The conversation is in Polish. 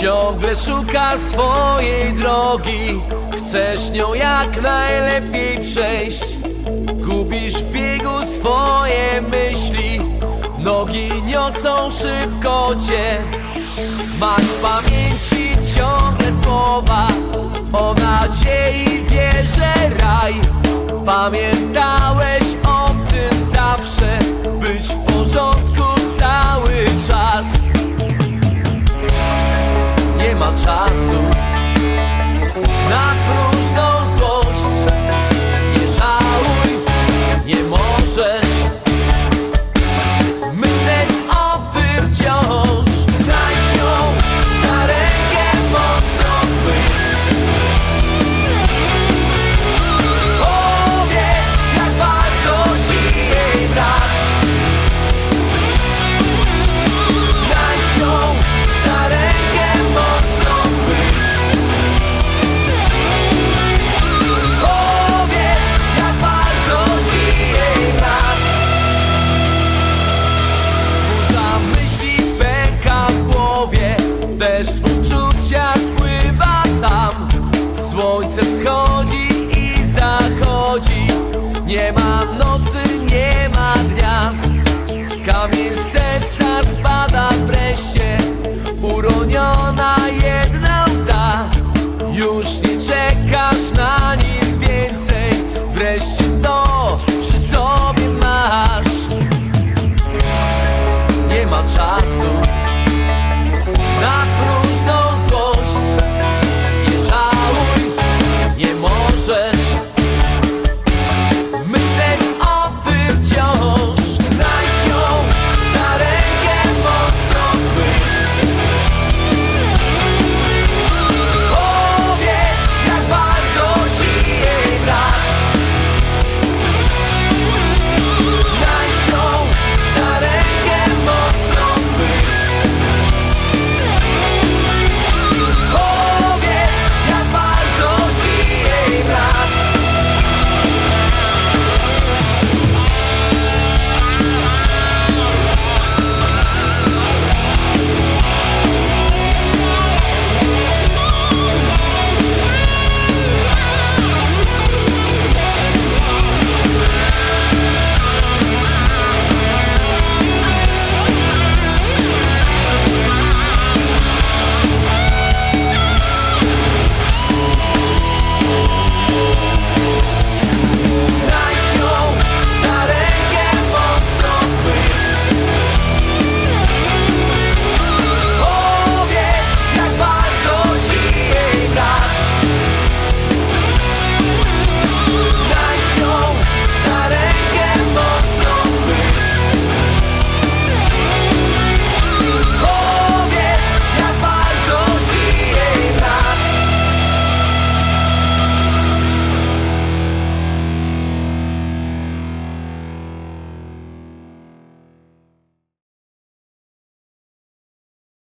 Ciągle szuka swojej drogi. Chcesz nią jak najlepiej przejść. Gubisz w biegu swoje myśli. Nogi niosą szybko cię. Masz w pamięci ciągle słowa. O nadziei wierzę raj. Pamiętałeś Deszcz uczucia spływa tam. Słońce wschodzi i zachodzi. Nie ma nocy, nie ma dnia. Kamień serca spada wreszcie Uroniona jedna łza. Już nie czekasz na nic więcej. Wreszcie to przy sobie masz. Nie ma czasu.